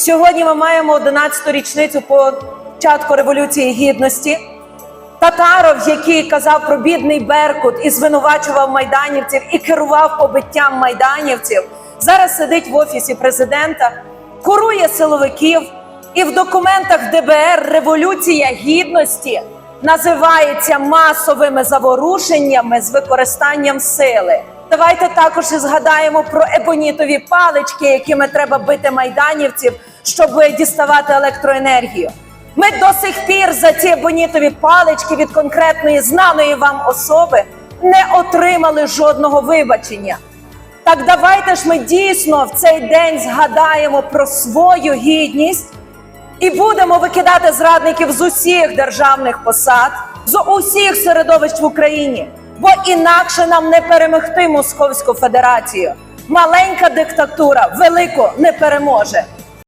Сьогодні ми маємо 11-ту річницю початку Революції Гідності. Татаров, який казав про бідний Беркут і звинувачував майданівців і керував побиттям майданівців, зараз сидить в офісі президента, курує силовиків, і в документах ДБР Революція Гідності називається масовими заворушеннями з використанням сили. Давайте також і згадаємо про ебонітові палички, якими треба бити майданівців, щоб діставати електроенергію. Ми до сих пір за ці бонітові палички від конкретної знаної вам особи не отримали жодного вибачення. Так давайте ж ми дійсно в цей день згадаємо про свою гідність і будемо викидати зрадників з усіх державних посад, з усіх середовищ в Україні, бо інакше нам не перемогти Московську Федерацію. Маленька диктатура велику не переможе.